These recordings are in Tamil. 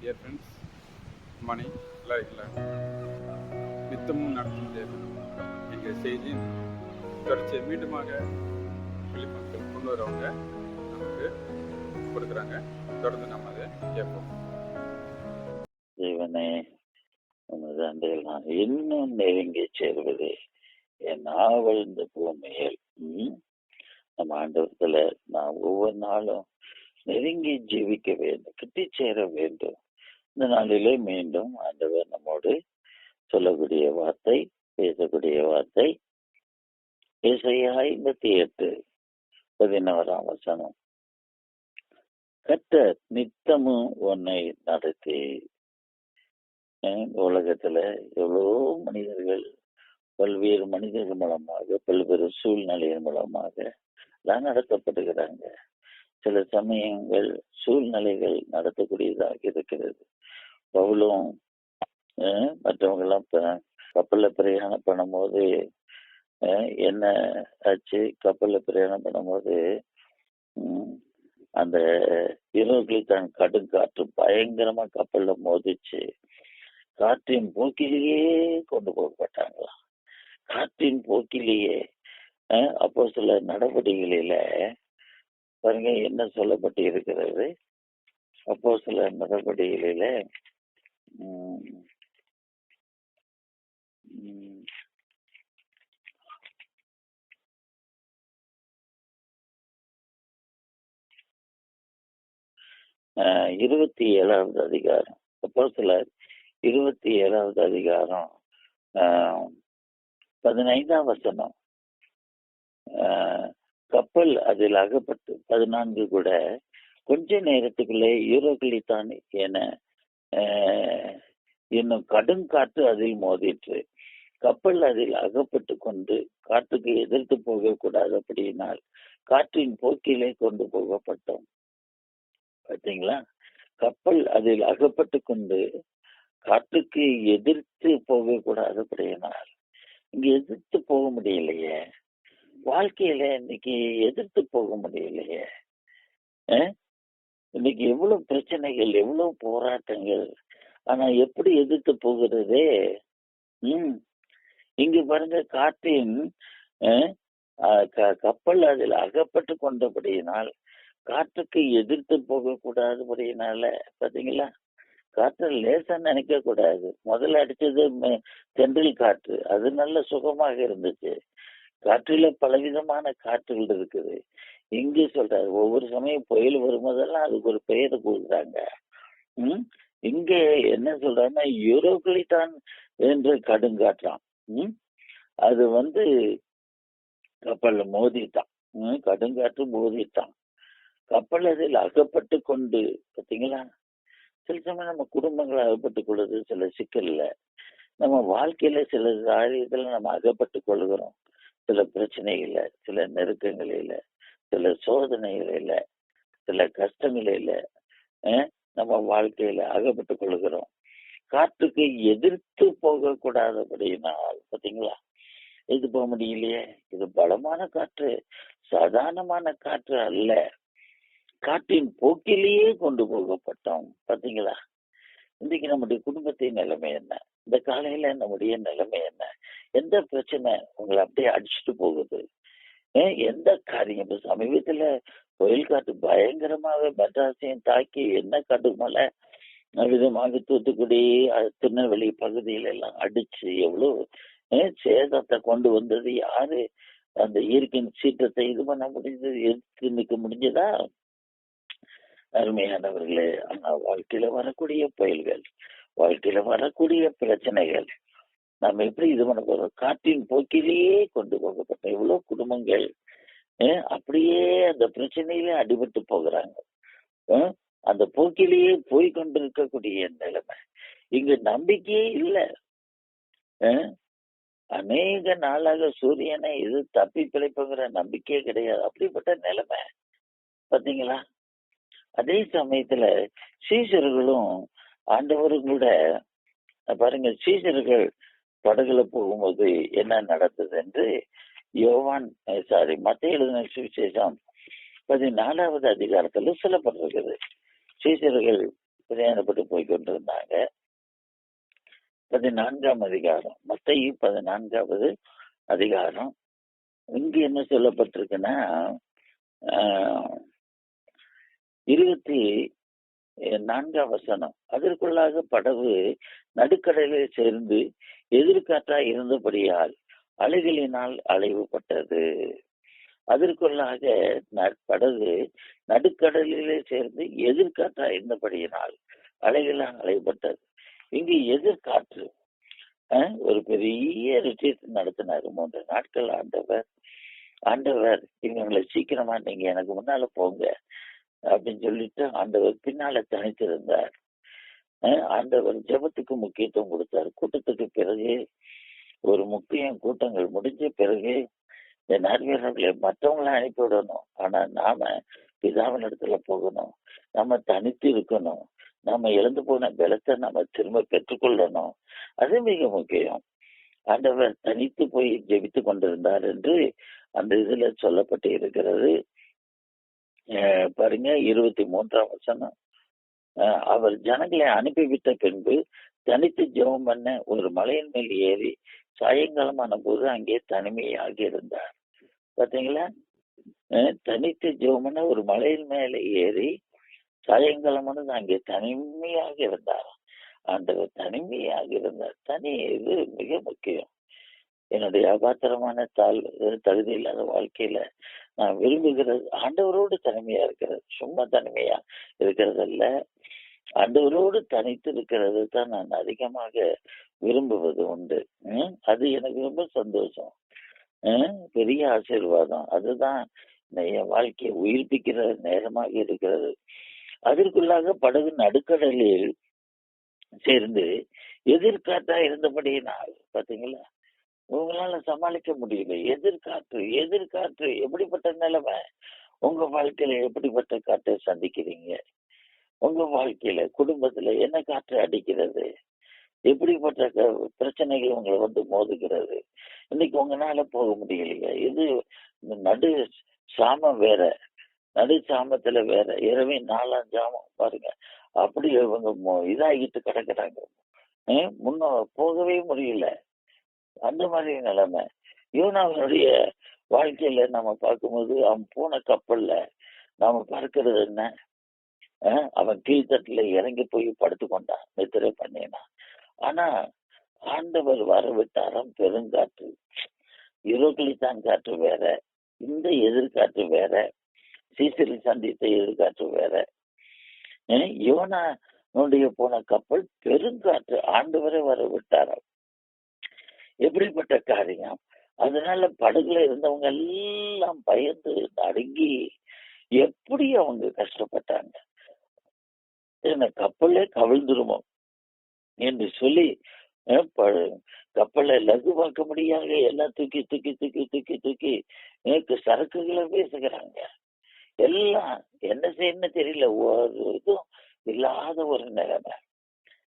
டியர் ஃப்ரெண்ட்ஸ் மணி லைஃப்ல நித்தமும் நடத்தும் தேவன். எங்கள் செய்தியின் தொடர்ச்சியை மீண்டுமாக வெளிமக்கள் கொண்டு வரவங்க நமக்கு கொடுக்குறாங்க. தொடர்ந்து நம்ம அதை கேட்போம். தேவனே உனது அண்டையில் நான் இன்னும் நெருங்கி சேர்வது என் ஆவல் இந்த பூமியில் நம்ம ஆண்டவரத்துல நான் ஒவ்வொரு நாளும் நெருங்கி ஜீவிக்க வேண்டும் கிட்டி சேர வேண்டும். இந்த நாளிலே மீண்டும் ஆண்டவர் நம்மோடு சொல்லக்கூடிய வார்த்தை பேசக்கூடிய வார்த்தை. இசையா ஐம்பத்தி எட்டு பதினோராம் வசனம். கர்த்தர் நித்தமும் உன்னை நடத்தி அஹ் உலகத்துல எவ்வளோ மனிதர்கள் பல்வேறு மனிதர்கள் மூலமாக பல்வேறு சூழ்நிலையின் மூலமாக எல்லாம் நடத்தப்படுகிறாங்க சில சமயங்கள் சூழ்நிலைகள் நடத்தக்கூடியதாக இருக்கிறது. பவுலும் அஹ், மற்றவங்கெல்லாம் ப- கப்பல்ல பிரயாணம் பண்ணும்போது என்ன ஆச்சு? கப்பல்ல பிரயாணம் பண்ணும்போது அந்த அந்த தான் கடும் காற்று பயங்கரமா கப்பல்ல மோதிச்சு காற்றின் போக்கிலேயே கொண்டு போகப்பட்டாங்களாம் காற்றின் போக்கிலேயே அப்போ சில நடவடிக்கைகளில பாருங்க என்ன சொல்லப்பட்டு இருக்கிறது அப்போ சில நடவடிக்கைகளில உம், உம், இருபத்தி ஏழாவது அதிகாரம் அப்போ சிலர் இருபத்தி ஏழாவது அதிகாரம் ஆஹ், பதினைந்தாம் வசனம் ஆஹ், கப்பல் அதில் அகப்பட்டு பதினான்கு கூட கொஞ்ச நேரத்துக்குள்ளே யூரோக்களித்தான் என இன்னும் கடும் காற்று அதில் மோதிற்று. கப்பல் அதில் அகப்பட்டு கொண்டு காற்றுக்கு எதிர்த்து போகக்கூடாது அப்படினால் காற்றின் போக்கிலே கொண்டு போகப்பட்டோம். பார்த்தீங்களா? கப்பல் அதில் அகப்பட்டு கொண்டு காற்றுக்கு எதிர்த்து போகக்கூடாது அப்படினால் இங்க எதிர்த்து போக முடியலையே. வாழ்க்கையில இன்னைக்கு எதிர்த்து போக முடியலையே. இன்னைக்கு எவ்வளவு பிரச்சனைகள் எவ்வளவு போராட்டங்கள் ஆனா எப்படி எதிர்த்து போகிறது? உம் இங்க பாருங்க காற்றின் க- கப்பல் அதில் அகப்பட்டு கொண்டபடியினால் காற்றுக்கு எதிர்த்து போகக்கூடாதுபடியினால பாத்தீங்களா? காற்று லேசா நினைக்க கூடாது முதல்ல அடிச்சது தென்றில் தென்றல் காற்று. அது நல்ல சுகமாக இருந்துச்சு. காற்றில பலவிதமான காற்றுகள் இருக்குது. இங்கே சொல்றாரு ஒவ்வொரு சமயம் புயல் வரும்போதெல்லாம் அதுக்கு ஒரு பெயரை கொடுக்குறாங்க. உம் இங்க என்ன சொல்றாருன்னா யூரோக்களித்தான் என்று கடுங்காற்றான். உம் அது வந்து கப்பல்ல மோதிட்டான். உம் கடுங்காற்று மோதிட்டான். கப்பல் அதில் அகப்பட்டு கொண்டு பாத்தீங்களா சில சமயம் நம்ம குடும்பங்கள் அகப்பட்டு கொள்வது சில சிக்கல்ல. நம்ம வாழ்க்கையில சில காரியத்துல நம்ம அகப்பட்டு கொள்கிறோம். சில பிரச்சனைகள்ல சில நெருக்கங்களில சில சோதனைகளில சில கஷ்டங்களில அஹ், நம்ம வாழ்க்கையில அகப்பட்டு கொள்கிறோம். காற்றுக்கு எதிர்த்து போக கூடாதபடினால் பாத்தீங்களா? இது போக முடியலையே? இது பலமான காற்று சாதாரணமான காற்று அல்ல. காற்றின் போக்கிலேயே கொண்டு போகப்பட்டோம் பாத்தீங்களா? இன்னைக்கு நம்முடைய குடும்பத்தின் நிலைமை என்ன? இந்த காலையில நம்முடைய நிலைமை என்ன? எந்த பிரச்சனை உங்களை அப்படியே அடிச்சுட்டு போகுது? எந்த காரியம்? இப்ப சமீபத்துல புயல் காற்று பயங்கரமாவே மெட்ராஸையும் தாக்கி என்ன கடுமலை விதமாக தூத்துக்குடி திருநெல்வேலி பகுதியில எல்லாம் அடிச்சு எவ்வளவு சேதத்தை கொண்டு வந்தது யாரு? அந்த இயற்கையின் சீற்றத்தை இது பண்ண முடிஞ்சது எதிர்த்து நிற்க முடிஞ்சதா? அருமையானவர்களே ஆனா வாழ்க்கையில வரக்கூடிய புயல்கள் வாழ்க்கையில வரக்கூடிய பிரச்சனைகள் நம்ம எப்படி இது பண்ண போறோம்? காட்டின் போக்கிலேயே கொண்டு போகப்பட்ட எவ்வளவு குடும்பங்கள் அப்படியே அந்த பிரச்சனையிலே அடிபட்டு போகிறாங்க. அந்த போக்கிலேயே போய் கொண்டிருக்கக்கூடிய நிலைமை. இங்க நம்பிக்கையே இல்லை. அநேக நாளாக சூரியனை இது தப்பி பிழைப்புங்கிற நம்பிக்கையே கிடையாது. அப்படிப்பட்ட நிலைமை. பாத்தீங்களா? அதே சமயத்துல சீசர்களும் ஆண்டவரும் கூட பாருங்க சீசர்கள் படகுல போகும்போது என்ன நடந்தது என்று யோவான் சாரி மத்திய எழுதின சுவிசேஷம் பதினாலாவது அதிகாரத்துல சொல்லப்பட்டிருக்குது சீசர்கள் பிரயாணப்பட்டு போய் கொண்டிருந்தாங்க பதினான்காம் அதிகாரம் மத்தையும் பதினான்காவது அதிகாரம். இங்கு என்ன சொல்லப்பட்டிருக்குன்னா ஆஹ், இருபத்தி நான்காம் வசனம் அதற்குள்ளாக படகு நடுக்கடலில் சேர்ந்து எதிர்காற்றா இருந்தபடியால் அலைகளினால் அலைவுபட்டது. அதற்குள்ளாக படகு நடுக்கடலிலே சேர்ந்து எதிர்காற்றா இருந்தபடியினால் அலைகளால் அலைவுபட்டது. இங்கு எதிர்காற்று ஒரு பெரிய ரிட்ரீட் நடத்தினார். மூன்று நாட்கள் ஆண்டவர் ஆண்டவர் இவங்களை சீக்கிரமா நீங்க எனக்கு முன்னால போங்க அப்படின்னு சொல்லிட்டு ஆண்டவர் பின்னால தனித்திருந்தார். ஆண்டவன் ஜபத்துக்கு ஜெபத்துக்கு முக்கியத்துவம் கொடுத்தார். கூட்டத்துக்கு பிறகு ஒரு முக்கியம் கூட்டங்கள் முடிஞ்ச பிறகு இந்த நற்வீரர்களை மற்றவங்களை அனுப்பி விடணும். ஆனா நாம பிதாவின் இடத்துல போகணும். நம்ம தனித்து இருக்கணும். நம்ம இழந்து போன பலத்தை நம்ம திரும்ப பெற்றுக்கொள்ளணும். அது மிக முக்கியம். ஆண்டவர் தனித்து போய் ஜெபித்து கொண்டிருந்தார் என்று அந்த இதுல சொல்லப்பட்டு இருக்கிறது அஹ் பாருங்க இருபத்தி மூன்றாம் வசனம். அவர் ஜனங்களை அனுப்பிவிட்ட பின்பு தனித்து ஜெபம் பண்ண ஒரு மலையின் மேல் ஏறி சாயங்காலமான போது அங்கே தனிமையாக இருந்தார் பாத்தீங்களா? அஹ் தனித்து ஜெபம் பண்ண ஒரு மலையின் மேல ஏறி சாயங்காலமானது அங்கே தனிமையாக இருந்தார் ஆண்டவர் தனிமையாக இருந்தார் தனி இது மிக முக்கியம். என்னுடைய அபாத்திரமான தாழ் தகுதி இல்லாத வாழ்க்கையில நான் விரும்புகிறது ஆண்டவரோடு தனிமையா இருக்கிறது. சும்மா தனிமையா இருக்கிறது அல்ல ஆண்டவரோடு தனித்து இருக்கிறது தான் நான் அதிகமாக விரும்புவது உண்டு. உம், அது எனக்கு ரொம்ப சந்தோஷம். பெரிய ஆசீர்வாதம். அதுதான் என் வாழ்க்கையை உயிர்ப்பிக்கிற நேரமாக இருக்கிறது. அதற்குள்ளாக படகு நடுக்கடலில் சேர்ந்து எதிர்காற்றா இருந்தபடியினால் பாத்தீங்களா? உங்களால சமாளிக்க முடியல. எதிர்காற்று எதிர்காற்று எப்படிப்பட்ட நிலைமை? உங்க வாழ்க்கையில எப்படிப்பட்ட காற்றை சந்திக்கிறீங்க? உங்க வாழ்க்கையில குடும்பத்துல என்ன காற்று அடிக்கிறது? எப்படிப்பட்ட க- பிரச்சனைகள் உங்களை வந்து மோதுகிறது? இன்னைக்கு உங்களால போக முடியலையா. இது இந்த நடு சாமம் வேற. நடு சாமத்துல வேற. இரவே நாலாம் ஜாமம் பாருங்க. அப்படி இவங்க மோ- இதாகிட்டு கிடக்குறாங்க. முன்ன போகவே முடியல. அந்த மாதிரி நிலைமை. யோனாவினுடைய வாழ்க்கையில நம்ம பார்க்கும்போது அவன் போன கப்பல்ல நாம பார்க்கறது என்ன? அவன் கீழ்த்தட்டுல இறங்கி போய் படுத்துக்கொண்டான் நித்திரை பண்ணினான். ஆனா ஆண்டவர் வர விட்டாராம் பெருங்காற்று இருக்களித்தான் காற்று வேற இந்த எதிர்காற்று வேற சீசரில் சந்தித்த எதிர்காற்று வேற. யோனா நோண்டிய போன கப்பல் பெருங்காற்று ஆண்டவரை வர விட்டாராம் எப்படிப்பட்ட காரியம்? அதனால படகுல இருந்தவங்க எல்லாம் பயந்து நடுங்கி எப்படி அவங்க கஷ்டப்பட்டாங்க? என்ன கப்பலே கவிழ்ந்துருமோ? என்று சொல்லி கப்பலை லகு பார்க்க லகுவாக்க முடியாத எல்லாம் தூக்கி தூக்கி தூக்கி தூக்கி தூக்கி எனக்கு சரக்குகளை பேசுகிறாங்க எல்லாம் என்ன செய்யணும்னு தெரியல. ஒரு இதுவும் இல்லாத ஒரு நிலைமை.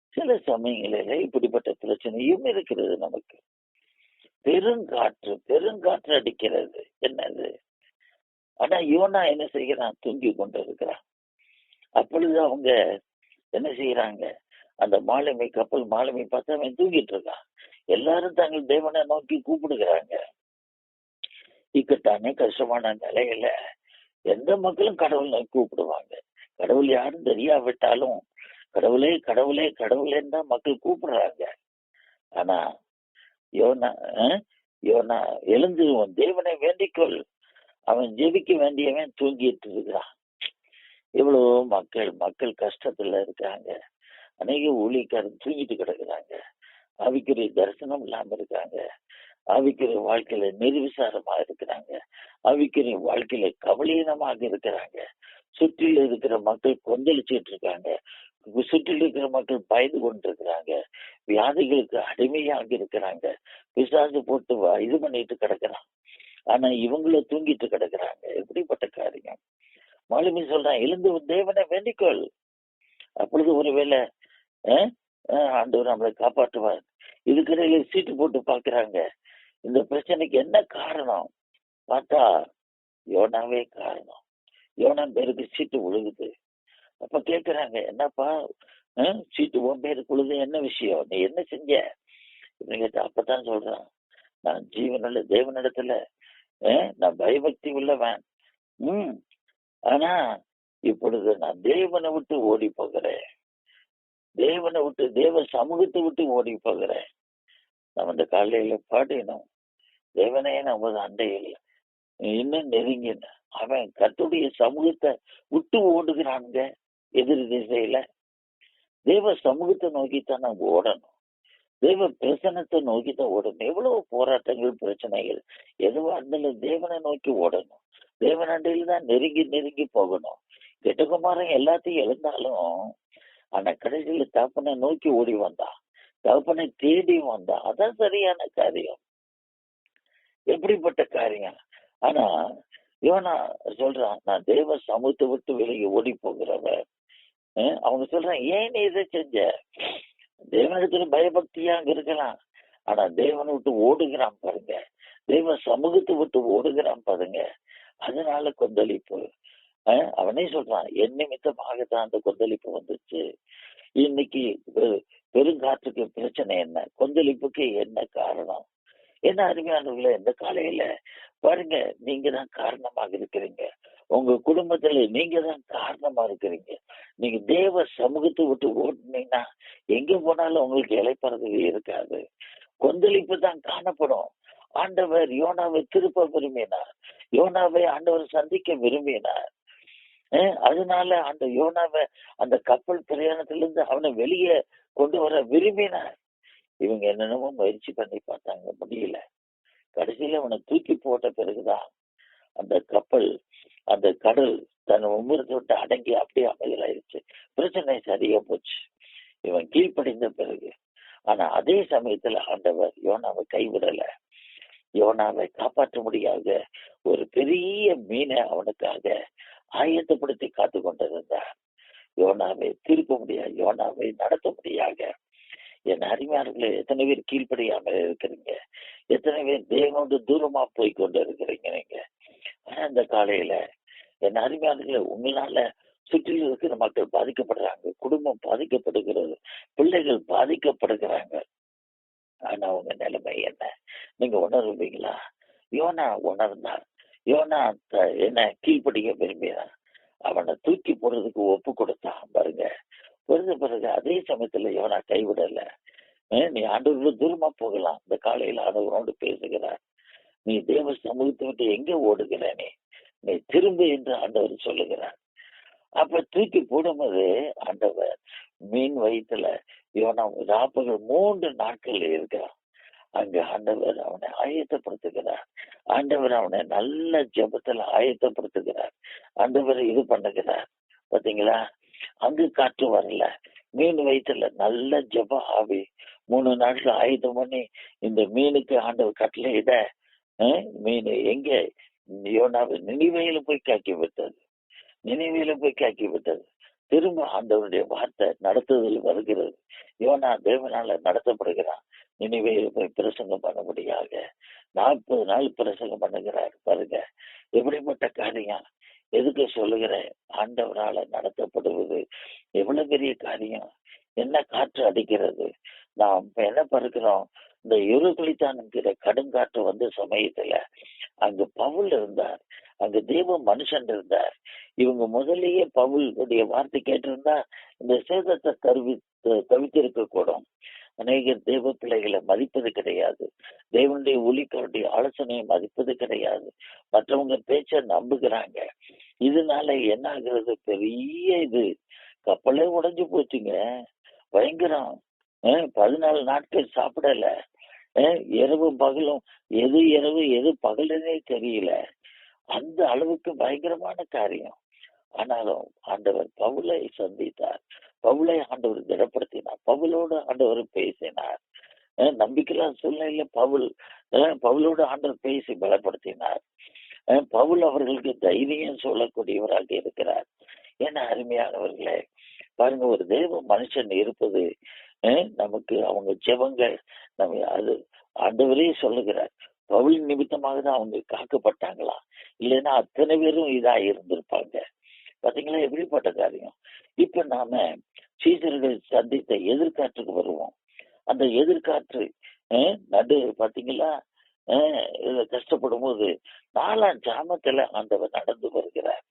சில சமயங்களில இப்படிப்பட்ட பிரச்சனையும் இருக்கிறது நமக்கு. பெருங்காற்று பெருங்காற்று அடிக்கிறது. என்னது? ஆனா யோனா என்ன செய்கிறான்? தூங்கி கொண்டு இருக்கிறான் அப்பொழுது அவங்க என்ன செய்யறாங்க அந்த மாலுமி கப்பல் மாலுமி பார்த்தா அவன் தூங்கிட்டு இருக்கான். எல்லாரும் தங்கள் தேவனை நோக்கி கூப்பிடுகிறாங்க. இக்கட்டானே கஷ்டமான நிலையில எந்த மக்களும் கடவுள் நோக்கி கூப்பிடுவாங்க. கடவுள் யாரும் தெரியாவிட்டாலும் கடவுளே கடவுளே கடவுளேன்னு தான் மக்கள் கூப்பிடுறாங்க. ஆனா யோனா யோனா எழுந்து உன் தேவனை வேண்டிக்கொள் அவன் ஜெபிக்க வேண்டியவன் தூங்கிட்டு இருக்கிறான். இவ்வளவு மக்கள் மக்கள் கஷ்டத்துல இருக்காங்க. அநேக ஊழியக்காரன் தூங்கிட்டு கிடக்குறாங்க. ஆவிக்குரிய தரிசனம் இல்லாம இருக்காங்க. ஆவிக்குரிய வாழ்க்கையில நிர்விசாரமா இருக்கிறாங்க. ஆவிக்குரிய வாழ்க்கையில கவலீனமாக இருக்கிறாங்க. சுற்றில இருக்கிற மக்கள் கொந்தளிச்சிட்டு இருக்காங்க. சுற்றில இருக்கிற மக்கள் பயந்து கொண்டிருக்கிறாங்க. வியாதிகளுக்கு அடிமையாக இருக்கிறாங்க. பிசாசு போட்டு வ- இது பண்ணிட்டு கிடக்குறான். ஆனா இவங்கள தூங்கிட்டு கிடக்குறாங்க. எப்படிப்பட்ட காரியம்? மாலுமி சொல்றான் எழுந்து உன் தேவனை வேண்டிக்கொள். அப்பொழுது ஒருவேளை ஆண்டவர் நம்மளை காப்பாற்றுவார். இதுக்கிடையில சீட்டு போட்டு பாக்குறாங்க இந்த பிரச்சனைக்கு என்ன காரணம்? பார்த்தா யோனாவே காரணம். யோனா பேருக்கு சீட்டு விழுகுது அப்ப கேக்குறாங்க என்னப்பா சீட்டு உன் பேருக்குள்ளது என்ன விஷயம்? நீ என்ன செஞ்ச? இப்படின்னு அப்பதான் சொல்றான் நான் ஜீவனில் தேவனிடத்துல நான் பயபக்தி உள்ளவன். ம் ஆனா இப்பொழுது நான் தேவனை விட்டு ஓடி போகிறேன். தேவனை விட்டு தேவ சமூகத்தை விட்டு ஓடி போகிறேன். நம்ம இந்த காலையில பாடினோம். தேவனே நமது அண்டையில் இன்னும் நெருங்கின. அவன் கத்துடைய சமூகத்தை விட்டு ஓடுகிறானுங்க எதிர் திசையில. தேவ சமூகத்தை நோக்கித்தான் நம்ம ஓடணும். தேவ பிரசனத்தை நோக்கி தான் ஓடணும். எவ்வளவு போராட்டங்கள் பிரச்சனைகள் எதுவா இருந்தாலும் தேவனை நோக்கி ஓடணும். தேவனண்டையில் தான் நெருங்கி நெருங்கி போகணும். கெட்டகுமாரன் எல்லாத்தையும் எழுந்தாலும் ஆனா கடைசியில தகப்பனை நோக்கி ஓடி வந்தா தகப்பனை தேடி வந்தா அதான் சரியான காரியம். எப்படிப்பட்ட காரியம்? ஆனா இவனா சொல்றான் நான் தேவ சமூகத்தை விட்டு வெளியே ஓடி போகிறவன் அவங்க சொல்றான் ஏன் நீ இதை செஞ்ச? தேவனிடத்துல பயபக்தியா அங்க இருக்கலாம். ஆனா தேவனை விட்டு ஓடுகிறான் பாருங்க. தெய்வ சமூகத்தை விட்டு ஓடுகிறான் பாருங்க. அதனால கொந்தளிப்பு. அஹ் அவனே சொல்றான் என் நிமித்தமாகத்தான் அந்த கொந்தளிப்பு வந்துச்சு. இன்னைக்கு பெருங்காற்றுக்கு பிரச்சனை என்ன? கொந்தளிப்புக்கு என்ன காரணம்? என்ன அருமையானவர்களே இந்த காலையில பாருங்க நீங்க தான் காரணமாக இருக்கிறீங்க. உங்க குடும்பத்துல நீங்க தான் காரணமா இருக்கிறீங்க. நீங்க தேவ சமூகத்தை விட்டு ஓட்டுனீங்கன்னா எங்க போனாலும் உங்களுக்கு இலைப்பறதவே இருக்காது. கொந்தளிப்பு தான் காணப்படும். ஆண்டவர் யோனாவை திருப்ப விரும்பினார். யோனாவை ஆண்டவர் சந்திக்க விரும்பினார். அதனால அந்த யோனாவை அந்த கப்பல் பிரயாணத்திலிருந்து அவனை வெளியே கொண்டு வர விரும்பினார். இவங்க என்னென்னமோ முயற்சி பண்ணி பார்த்தாங்க முடியல. கடைசியில அவனை தூக்கி போட்ட பிறகுதான் அந்த கப்பல் அந்த கடல் தன் உமிரத்தை விட்டு அடங்கி அப்படியே அமைதலாயிருச்சு பிரச்சனை சரியா போச்சு. இவன் கீழ்ப்படிந்த பிறகு. ஆனா அதே சமயத்துல ஆண்டவர் யோனாவை கைவிடல. யோனாவை காப்பாற்ற முடியாத ஒரு பெரிய மீனை அவனுக்காக ஆயத்தப்படுத்தி காத்து கொண்டிருந்தார் யோனாவை திருப்ப முடியாது யோனாவை நடத்த முடியாத. என் அருமையாளர்களே எத்தனை பேர் கீழ்ப்படியாமல் இருக்கிறீங்க? எத்தனை பேர் தேவனோடு தூரமா போய் கொண்டு இருக்கிறீங்க நீங்க? ஆனா இந்த காலையில என் அறிமையாளர்களை உங்களால சுற்றிலும் இருக்கிற மக்கள் பாதிக்கப்படுறாங்க குடும்பம் பாதிக்கப்படுகிறது பிள்ளைகள் பாதிக்கப்படுகிறாங்க. ஆனா உங்க நிலைமை என்ன? நீங்க உணர்வீங்களா? யோனா உணர்ந்தான் யோனா என்ன கீழ்ப்படிக்க விரும்பினான் அவனை தூக்கி போடுறதுக்கு ஒப்பு கொடுத்தான். பாருங்க. பிறகு பிறகு அதே சமயத்துல யோனா கைவிடல. நீ ஆண்டவரோட தூரமா போகலாம். இந்த காலையில ஆண்டவரோடு பேசுகிறார். நீ தேவ சமூகத்தை விட்டு எங்க ஓடுகிற நீ? நீ திரும்ப என்று ஆண்டவர் சொல்லுகிறார். அப்ப தூக்கி போடும்போது ஆண்டவர் மீன் வயிற்றுல யோனா நாற்பது மூன்று நாட்கள் இருக்கிறான். அங்க ஆண்டவர் அவனை ஆயத்தப்படுத்துகிறார். ஆண்டவர் அவனை நல்ல ஜெபத்துல ஆயத்தப்படுத்துகிறார். ஆண்டவர் இது பண்ணுகிறார். பாத்தீங்களா அங்கு காற்று வரல. மீன் வயிற்றுல நல்ல ஜப ஆவி. மூணு நாட்கள் ஆயுதம் பண்ணி இந்த மீனுக்கு ஆண்டவர் கட்டளையிட மீன் எங்க? யோனாவை நினைவையில போய் காக்கி விட்டது நினைவையில போய் காக்கி விட்டது திரும்ப ஆண்டவனுடைய வார்த்தை நடத்துதல் வருகிறது. யோனா தேவனால நடத்தப்படுகிறான். நினைவே போய் பிரசங்கம் பண்ண முடியாத நாற்பது நாள் பிரசங்கம் பண்ணுகிறார். பாருங்க. எப்படிப்பட்ட காரியம்? எதுக்கு சொல்லுகிறேன் ஆண்டவரால நடத்தப்படுவது. எவ்வளவு பெரிய காரியம்? என்ன காற்று அடிக்கிறது? நாம் என்ன பார்க்கிறோம்? இந்த இருகுளித்தான்ங்கிற கடுங்காற்று வந்த சமயத்துல அங்க பவுல் இருந்தார். அங்க தெய்வம் மனுஷன் இருந்தார். இவங்க முதல்லயே பவுலுடைய வார்த்தை கேட்டிருந்தா இந்த சேதத்தை தருவி தவித்திருக்க கூடும். அநேகர் தேவ பிள்ளைகளை மதிப்பது கிடையாது. தேவனுடைய ஒலிக்கருடைய ஆலோசனையை மதிப்பது கிடையாது. மற்றவங்க பேச்ச நம்புகிறாங்க. இதனால என்ன ஆகுறது பெரிய இது. கப்பலே உடைஞ்சு போச்சுங்க. பயங்கரம். பதினாலு நாட்கள் சாப்பிடல. அஹ் இரவும் பகலும். எது இரவு எது பகலுன்னே தெரியல. அந்த அளவுக்கு பயங்கரமான காரியம். ஆனாலும் ஆண்டவர் பவுலை சந்தித்தார். பவுலை ஆண்டவர் திடப்படுத்தினார். பவுலோடு ஆண்டவர் பேசினார். அஹ் நம்பிக்கையில்லாத சூழ்நிலையில பவுல் பவுலோடு ஆண்டவர் பேசி பலப்படுத்தினார். பவுல் அவர்களுக்கு தைரியம் சொல்லக்கூடியவராக இருக்கிறார். ஏன்னா அருமையானவர்களே பாருங்க ஒரு தெய்வ மனுஷன் இருப்பது நமக்கு அவங்க ஜெபங்கள் நம்ம அது ஆண்டவரே சொல்லுகிறார். பவுல் நிமித்தமாக தான் அவங்க காக்கப்பட்டாங்களா? இல்லைன்னா அத்தனை பேரும் இதா இருந்திருப்பாங்க. பாத்தீங்களா எப்படிப்பட்ட காரியம்? இப்ப நாம சீசர்கள் சந்தித்த எதிர்காற்றுக்கு வருவோம். அந்த எதிர்காற்று நடு பாத்தீங்களா? கஷ்டப்படும் போது நாலாம் ஜாமத்துல ஆண்டவர் நடந்து வருகிறார்.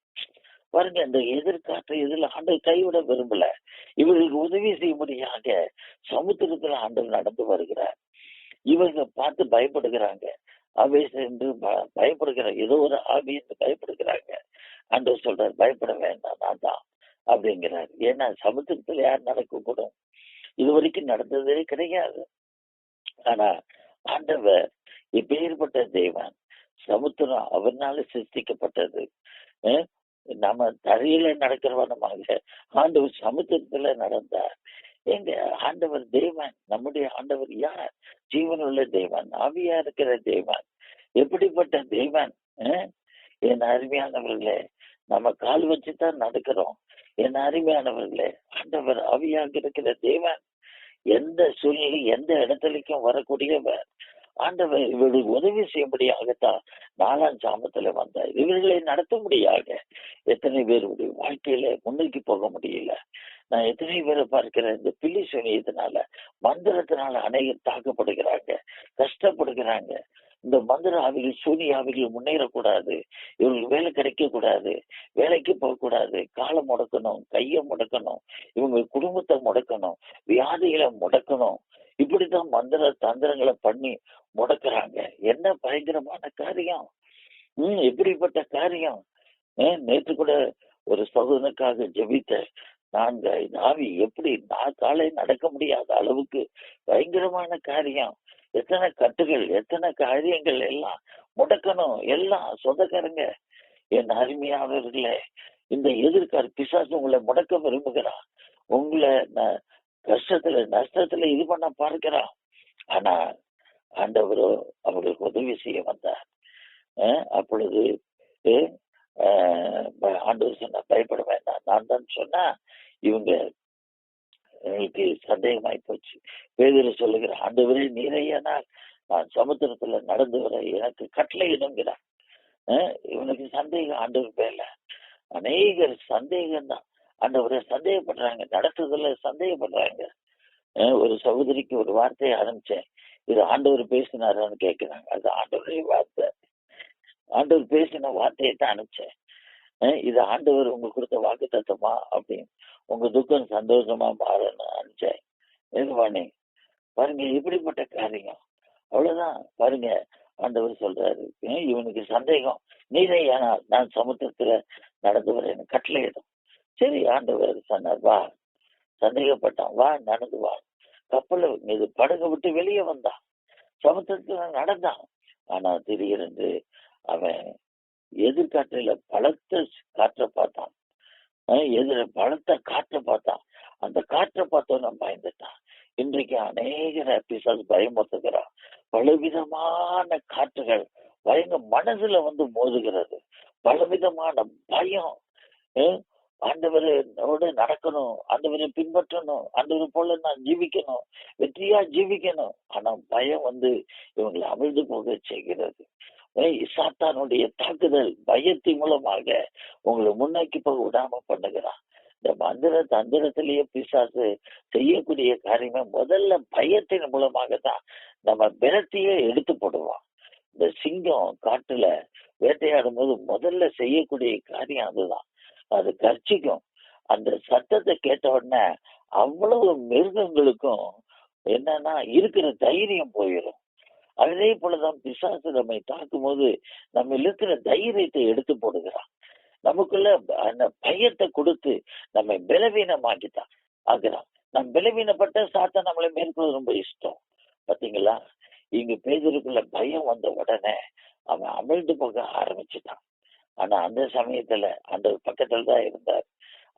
பாருங்க இந்த எதிர்காற்று இதுல ஆண்டவர் கைவிட விரும்பல. இவர்களுக்கு உதவி செய்யும்படியாக சமுத்திரத்துல ஆண்டவர் நடந்து வருகிறார். இவங்க பார்த்து பயப்படுகிறாங்க. ஆவேசம் என்று ப- பயப்படுகிற ஏதோ ஒரு ஆவி என்று பயப்படுகிறாங்க. ஆண்டவர் சொல்றார் பயப்பட வேண்டாம் நான் தான் அப்படிங்கிறார். ஏன்னா சமுத்திரத்துல யார் நடக்கக்கூடும்? இது வரைக்கும் நடந்ததே கிடையாது. ஆனா ஆண்டவர் இப்பேற்பட்ட தெய்வன் சமுத்திரம் அவர்னால சிருஷ்டிக்கப்பட்டது. நம்ம தரையில நடக்கிறவனமாக ஆண்டவர் சமுத்திரத்துல நடந்தார். எங்க ஆண்டவர் தெய்வன் நம்முடைய ஆண்டவர் யார்? ஜீவனுள்ள தெய்வன் ஆவியா இருக்கிற தெய்வன் எப்படிப்பட்ட தெய்வன் என் அருமையானவர்களே நம்ம கால் வச்சுதான் நடக்கிறோம். என் அருமையானவர்களே ஆண்டவர் ஆவியாக இருக்கிற தேவன் எந்த சூழ்நிலை எந்த இடத்துலக்கும் வரக்கூடியவர் ஆண்டவர் இவர்களுக்கு உதவி செய்யும்படியாகத்தான் நாலாம் சாமத்துல வந்தார். இவர்களை நடத்தும்படியாக எத்தனை பேருடைய வாழ்க்கையில முன்னோக்கி போக முடியல. நான் எத்தனை பேரை பார்க்கிறேன் இந்த பில்லி சுனியத்தினால மந்திரத்தினால அநேகர் தாக்கப்படுகிறாங்க கஷ்டப்படுகிறாங்க. இந்த மந்திர ஆவிகள் சூனிய ஆவிகள் முன்னேறக்கூடாது. இவங்களுக்கு வேலை கிடைக்க கூடாது வேலைக்கு போகக்கூடாது. காலை முடக்கணும் கையை முடக்கணும் இவங்க குடும்பத்தை முடக்கணும் வியாதிகளை முடக்கணும். இப்படித்தான் மந்திர தந்திரங்களை பண்ணி முடக்குறாங்க. என்ன பயங்கரமான காரியம்? உம் எப்படிப்பட்ட காரியம்? நேற்று கூட ஒரு சகோதரனுக்காக ஜெபித்த நான்கு ஆவி எப்படி நான் காலை நடக்க முடியாத அளவுக்கு பயங்கரமான காரியம். எத்தனை கட்டுகள் எத்தனை காரியங்கள் எல்லாம் முடக்கணும் எல்லாம் சொந்தக்காரங்க. என் அருமையானவர்களே இந்த எதிர்கால பிசாசு உங்களை முடக்க விரும்புகிறான். உங்களை கஷ்டத்துல நஷ்டத்துல இது பண்ண பார்க்கிறான். ஆனா ஆண்டவரோ அவர்களுக்கு உதவி செய்ய வந்தார். அப்பொழுது ஆஹ் ஆண்டவர் சொன்ன பயப்பட வேண்டாம். நான் தான் சொன்னா இவங்க எனக்கு சந்தேகமாய் போச்சு. பேதர் சொல்லுகிற ஆண்டவரே நீரையானால் நான் சமுத்திரத்துல நடந்து வர எனக்கு கட்டளை இடுங்கிறார். இவனுக்கு சந்தேகம் ஆண்டவர் பேர்ல அநேகர் சந்தேகம் தான் ஆண்டவரை சந்தேகப்படுறாங்க. நடத்துறதுல சந்தேகப்படுறாங்க. அஹ் ஒரு சகோதரிக்கு ஒரு வார்த்தையை ஆரம்பிச்சேன் இது ஆண்டவர் பேசினாரான்னு கேட்கிறாங்க அது ஆண்டவருடைய வார்த்தை. ஆண்டவர் பேசின வார்த்தையை தான் அனுப்பிச்சேன். இது ஆண்டவர் உங்களுக்கு கொடுத்த வாக்கு தத்துவமா அப்படின்னு உங்க துக்கம் சந்தோஷமா மாறணும் அனுப்பிச்சேன் பண்ணி பாருங்க இப்படிப்பட்ட காரியம். அவ்வளவுதான். பாருங்க ஆண்டவர் சொல்றாரு. ஏன் இவனுக்கு சந்தேகம். நீதை ஏனா நான் சமுத்திரத்துல நடந்து வரேன் கட்டளையிடும். சரி ஆண்டவர் சொன்னார் வா. சந்தேகப்பட்டான் வா நடந்து வா. கப்பல மீது படகு விட்டு வெளியே வந்தான். சமுத்திரத்துல நடந்தான். ஆனா திடீரென்று அவன் எதிர்காற்றில பலத்த காற்றை பார்த்தான். எதிர பலத்த காற்றை பார்த்தான். அந்த காற்றை பார்த்தோன்னு பயந்துட்டான். இன்றைக்கு அநேக பிசாஸ் பயமுறுத்துகிறான் பலவிதமான காற்றுகள் பயங்க மனசுல வந்து மோதுகிறது. பலவிதமான பயம். ஆண்டவரோட நடக்கணும். ஆண்டவரை பின்பற்றணும். ஆண்டவரை போல நான் ஜீவிக்கணும். வெற்றியா ஜீவிக்கணும். ஆனா பயம் வந்து இவங்களை அமிழ்ந்து போக செய்கிறது. சாத்தானுடைய தாக்குதல் பயத்தின் மூலமாக உங்களை முன்னோக்கி போக விடாம பண்ணுகிறான். இந்த மந்திர தந்திரத்திலேயே பிசாசு செய்யக்கூடிய காரியமே முதல்ல பயத்தின் மூலமாக தான் நம்ம பலத்தையே எடுத்து போடுவோம் இந்த சிங்கம் காட்டுல வேட்டையாடும் போது முதல்ல செய்யக்கூடிய காரியம் அதுதான். அது கர்ச்சிக்கும். அந்த சத்தத்தை கேட்ட உடனே அவ்வளவு மிருகங்களுக்கும் என்னன்னா இருக்கிற தைரியம் போயிடும் அதே போலதான் பிசாசு நம்மை தாக்கும் போது நம்ம இருக்கிற தைரியத்தை எடுத்து போடுகிறான். நமக்குள்ள அந்த பயத்தை கொடுத்து நம்மை பலவீனமாக்கித்தான் ஆகிறான் நம் பலவீனப்பட்ட சாத்தா நம்மளை மேற்கொள்ள ரொம்ப இஷ்டம். பாத்தீங்களா? இங்க பேதருக்குள்ள பயம் வந்த உடனே அவன் அமிழ்ந்து போக ஆரம்பிச்சுட்டான். ஆனா அந்த சமயத்துல அந்த பக்கத்துல தான் இருந்தார்.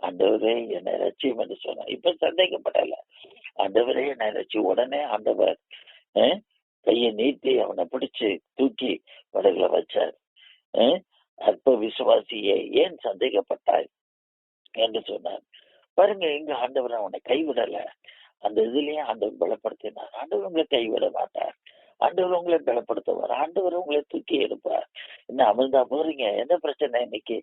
ஆண்டவரே என்னை ரட்சியம் என்று சொன்னார். இப்ப சந்தேகப்படல. ஆண்டவரே என்னை ரட்சி. உடனே ஆண்டவர் அஹ், கையை நீட்டி அவனை பிடிச்சு தூக்கி படகுல வச்சார். அஹ், அற்ப விசுவாசியே ஏன் சந்தேகப்பட்டாய்? என்று சொன்னார். பாருங்க எங்க ஆண்டவர் அவனை கைவிடல. அந்த இதுலயும் ஆண்டவர் பலப்படுத்தினார். ஆண்டவர் உங்களை கைவிட மாட்டார். ஆண்டவர் உங்களை பலப்படுத்துவார். ஆண்டவர் உங்களை தூக்கி எடுப்பார் என்ன அமிழ்ந்தா போறீங்க என்ன பிரச்சனை இன்னைக்கு?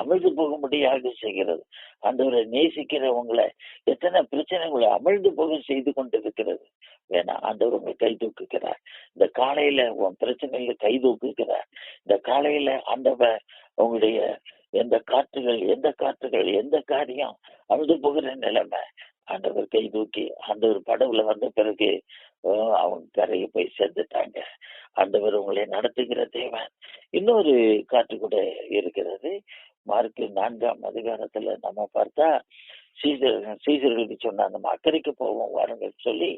அமிழ்ந்து அமிழ்ந்து முடியாது செய்கிறது. ஆண்டவரை நேசிக்கிற உங்களை எத்தனை பிரச்சனை உங்களை அமிழ்ந்து போக செய்து கொண்டிருக்கிறது. வேணா ஆண்டவர் உங்களை கை தூக்குகிறார். இந்த காலையில உன் பிரச்சனையில கை தூக்குகிறார். இந்த காலையில ஆண்டவர் உங்களுடைய எந்த காற்றுகள் எந்த காற்றுகள் எந்த காரியம் அழுது போகிற நிலைமை ஆண்டவர் கை தூக்கி ஆண்டவர் படவுல வந்த பிறகு அவங்க கரையை போய் சேர்ந்துட்டாங்க. ஆண்டவர் உங்களை நடத்துகிற தேவன். இன்னொரு காற்று கூட இருக்கிறது. மார்க்கு நான்காம் அதிகாரத்துல நம்ம பார்த்தா சீசர் சீசர்களுக்கு சொன்னா நம்ம அக்கறைக்கு போவோம் வாருங்கள் சொல்லி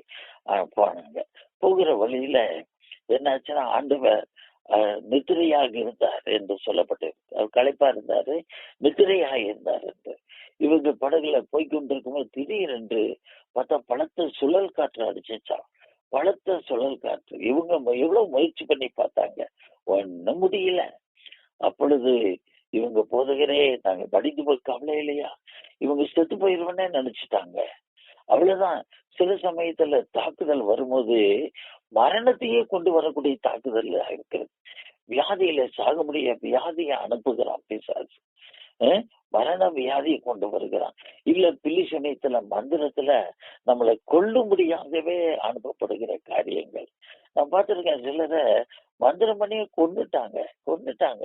போனாங்க. போகிற வழியில என்னாச்சுன்னா ஆண்டவர் நித்திரையாக இருந்தார் என்று சொல்லப்பட்டிருக்கு. அவர் களைப்பா இருந்தாரு நித்திரையாக இருந்தார் என்று. இவங்க படகுல போய்கொண்டிருக்கும்போது திடீரென்று பார்த்தா பலத்த சுழல் காற்று அடிச்சிச்சான் பலத்த சுழல் காற்று. இவங்க எவ்வளவு முயற்சி பண்ணி பார்த்தாங்க. ஒண்ணும் முடியல. அப்பொழுது இவங்க போதகரே நாங்க படித்து போய் கவலை இல்லையா? இவங்க செத்து போயிருவனே நினைச்சிட்டாங்க. அவ்வளவுதான். சில சமயத்துல தாக்குதல் வரும்போது மரணத்தையே கொண்டு வரக்கூடிய தாக்குதல் இருக்கிறது வியாதியில சாக முடிய வியாதியை அனுப்புகிறான் பிசாசு. மரண வியாதியை கொண்டு வருகிறான். இல்ல பில்லி சமயத்துல மந்திரத்துல நம்மளை கொல்லும்படியாகவே அனுப்பப்படுகிற காரியங்கள். நான் பார்த்திருக்கேன் சிலரை மந்திரம் பண்ணியே கொண்டுட்டாங்க கொண்டுட்டாங்க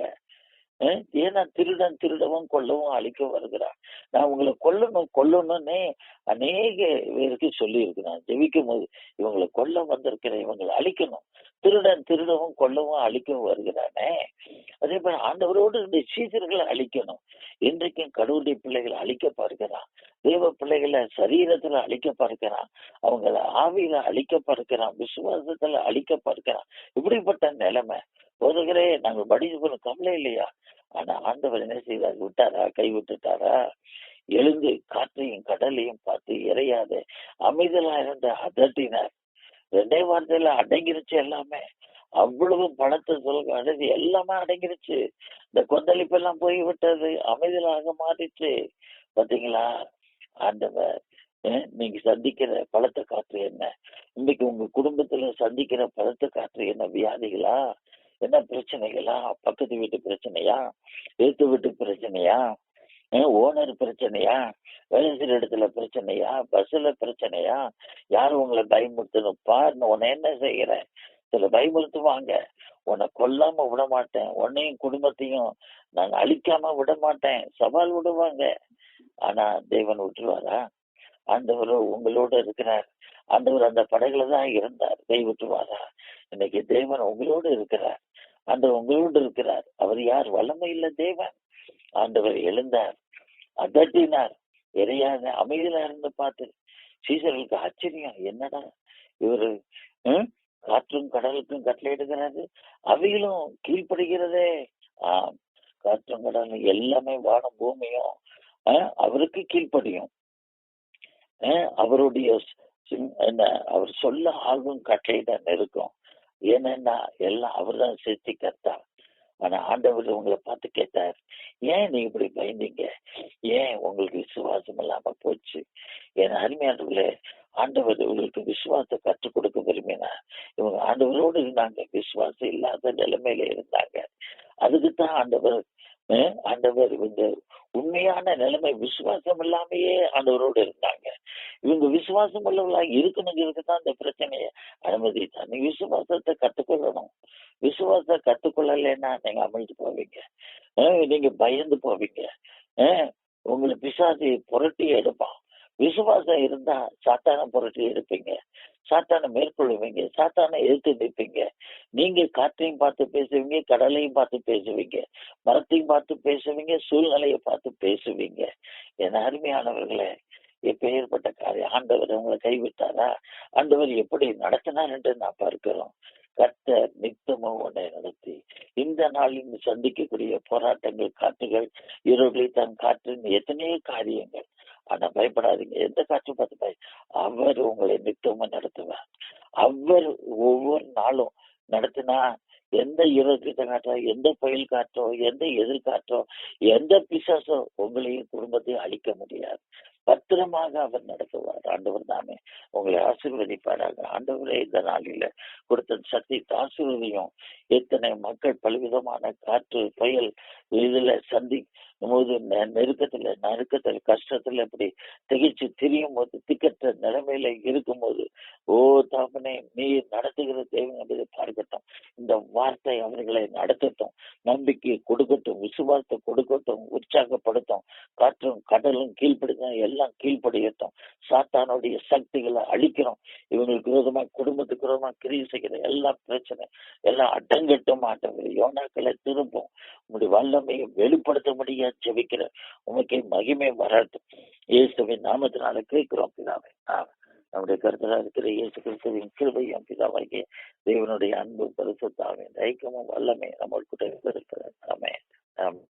ஏன்னா திருடன் திருடவும் கொல்லவும் அழிக்க வருகிறான் நான் உங்களை கொல்லணும் கொல்லணும்னே அநேக பேருக்கு சொல்லி இருக்கிறான் ஜெபிக்கும் போது இவங்களை கொல்ல வந்திருக்கிற இவங்களை அழிக்கணும். திருடன் திருடவும் கொல்லவும் அழிக்கவும் வருகிறானே. அதே போல ஆண்டவரோடு இந்த சீசர்களை அழிக்கணும். இன்றைக்கும் கடவுளுடைய பிள்ளைகளை அழிக்க பார்க்கிறான். தேவ பிள்ளைகளை சரீரத்துல அழிக்க பார்க்கிறான். அவங்கள ஆவியில அழிக்க பார்க்கிறான். விசுவாசத்துல அழிக்க பார்க்கிறான். இப்படிப்பட்ட நிலைமை போதுகிறே நாங்கள் படிச்சு போன கவலை இல்லையா? ஆனா ஆண்டவர் என்ன செய்தார்? விட்டாரா? கை விட்டுட்டாரா? எழுந்து காற்றையும் கடலையும் பார்த்து இறையாத அமைதலா இருந்த அதட்டினார். ரெண்டே வார்த்தையில அடங்கிருச்சு எல்லாமே. அவ்வளவு பணத்தை சொல்ல அடங்கி எல்லாமே அடங்கிருச்சு. இந்த கொந்தளிப்பு எல்லாம் போய் விட்டது அமைதலாக மாறிச்சு. பாத்தீங்களா? ஆண்டவர் நீங்க சந்திக்கிற பலத்த காற்று என்ன? இன்னைக்கு உங்க குடும்பத்துல சந்திக்கிற பலத்த காற்று என்ன? வியாதிகளா? என்ன பிரச்சனைகளா? பக்கத்து வீட்டு பிரச்சனையா? எழுத்து வீட்டு பிரச்சனையா? ஓனர் பிரச்சனையா? வேலை செய்யற இடத்துல பிரச்சனையா? பஸ்ல பிரச்சனையா? யாரும் உங்களை பயமுறுத்தணும்? பாருன்னு உன்னை என்ன செய்யற? சில பயமுறுத்துவாங்க. உன்னை கொல்லாம விட மாட்டேன். உன்னையும் குடும்பத்தையும் நான் அழிக்காம விட மாட்டேன். சவால் விடுவாங்க. ஆனா தேவன் விட்டுருவாரா? ஆண்டவர் உங்களோட இருக்கிறார். ஆண்டவர் அந்த படைகளை தான் இருந்தார் கை விட்டுருவாரா இன்னைக்கு தேவன் உங்களோடு இருக்கிறார். ஆண்டவர் உங்களோடு இருக்கிறார். அவர் யார்? வல்லமை இல்ல தேவன். ஆண்டவர் எழுந்தார் அதட்டினார். எறையாத அமைதியில இருந்து பார்த்து சீசர்களுக்கு ஆச்சரியம். என்னடா இவரு காற்றும் கடலுக்கும் கட்டளையிடுகிறது அவைகளும் கீழ்ப்படுகிறதே. ஆஹ் காற்றும் கடலும் எல்லாமே வானம் பூமியும் ஆஹ், அவருக்கு கீழ்ப்படியும். அவருடைய என்ன அவர் சொல்ல ஆகும் கட்டளையிட இருக்கும் ஏன்னா எல்லாம் அவர்தான் சிருஷ்டிகர்த்தா ஆனா ஆண்டவர் உங்களை பார்த்து கேட்டார் ஏன் நீங்க இப்படி பயந்தீங்க? ஏன் உங்களுக்கு விசுவாசம் இல்லாம போச்சு? என் அருமையானவர்களே ஆண்டவர் உங்களுக்கு விசுவாசத்தை கற்றுக் கொடுக்க விரும்பினார். இவங்க ஆண்டவரோடு இருந்தாங்க. விசுவாசம் இல்லாத நிலைமையில இருந்தாங்க. அதுக்குத்தான் ஆண்டவர் ஆண்டவர் இவங்க உண்மையான நிலைமை விசுவாசம் இல்லாமையே ஆண்டவரோடு இருந்தாங்க. இவங்க விசுவாசம் உள்ளவங்களா இருக்கணுங்கிறதுக்கு தான் இந்த பிரச்சனையை அனுமதித்தான். நீ விசுவாசத்தை கத்துக்கொள்ளணும். விசுவாசத்தை கத்துக்கொள்ளலைன்னா நீங்க அமைஞ்சு போவீங்க. நீங்க பயந்து போவீங்க. உங்களை பிசாசி புரட்டி எடுப்பான். விசுவாசம் இருந்தா சாத்தான புரட்டி எடுப்பீங்க. சாத்தான மேற்கொள்வீங்க. சாத்தான எழுத்து நிற்பீங்க. நீங்க காற்றையும் பார்த்து பேசுவீங்க கடலையும் பார்த்து பேசுவீங்க மரத்தையும் பார்த்து பேசுவீங்க சூழ்நிலையை பார்த்து பேசுவீங்க. என் அருமையானவர்களே எப்பேற்பட்ட காரியம் ஆண்டவர் உங்களை கைவிட்டாரா? ஆண்டவர் எப்படி நடத்தினார் என்று நான் பார்க்கிறோம். கத்த நித்தமும் உன்னை நடத்தி. இந்த நாளில் சந்திக்கக்கூடிய போராட்டங்கள் காற்றுகள் இருளை தன் காற்றின் எத்தனையோ காரியங்கள். ஆனா பயப்படாதீங்க. எந்த காற்று பார்த்து பய அவர் உங்களை நித்தமும் நடத்துவார். அவர் ஒவ்வொரு நாளும் நடத்தினா எந்த இருக்கிட்ட காற்றோ எந்த புயல் காற்றோ எந்த எதிர்காற்றோ எந்த பிசாசோ உங்களையும் குடும்பத்தையும் அழிக்க முடியாது. பத்திரமாக அவர் நடத்துவார். ஆண்டவர் தாமே உங்களை ஆசீர்வதிப்பாராக. ஆண்டவரே இந்த நாளில கொடுத்த சக்தி ஆசீர்வதியும் எத்தனை மக்கள் பலவிதமான காற்று புயல் இதுல சந்தி போது நெ- நெருக்கத்துல நறுக்கத்துல கஷ்டத்துல இப்படி திகைச்சு திரியும் போது திக்கற்ற நிலைமையில இருக்கும்போது ஓ தாப்பனே நீ நடத்துகிற தேவைங்கிறது என்பதை பார்க்கட்டும். இந்த வார்த்தை அவர்களை நடத்தட்டும். நம்பிக்கையை கொடுக்கட்டும் விசுவாசத்தை கொடுக்கட்டும் உற்சாகப்படுத்தும் காற்றும் கடலும் கீழ்ப்படுத்தும் எல்லாம் கீழ்ப்படியட்டும். சாத்தானுடைய சக்திகளை அழிக்கிறோம். இவங்களுக்கு விரோதமா குடும்பத்துக்கு விரோதமா கிரியை செய்கிற எல்லா பிரச்சனை எல்லாம் அடங்கட்டும் ஆட்டவர் யோனாக்களை திரும்பும் உங்களுடைய வல்லமையை வெளிப்படுத்த முடியாது ஜெபிக்கிற உமக்கே மகிமை வராது இயேசுவின் நாமத்தினால கேட்கிறோம் பிதாவே. ஆமென். நம்முடைய கருத்தராக இருக்கிற இயேசு கிறிஸ்துவின் கிருபையும் பிதாவாகிய தேவனுடைய அன்பு பரிசுத்தாவின் ஐக்கியமும் வல்லமை நம்ம கூட இருக்கிறது ஆமென்.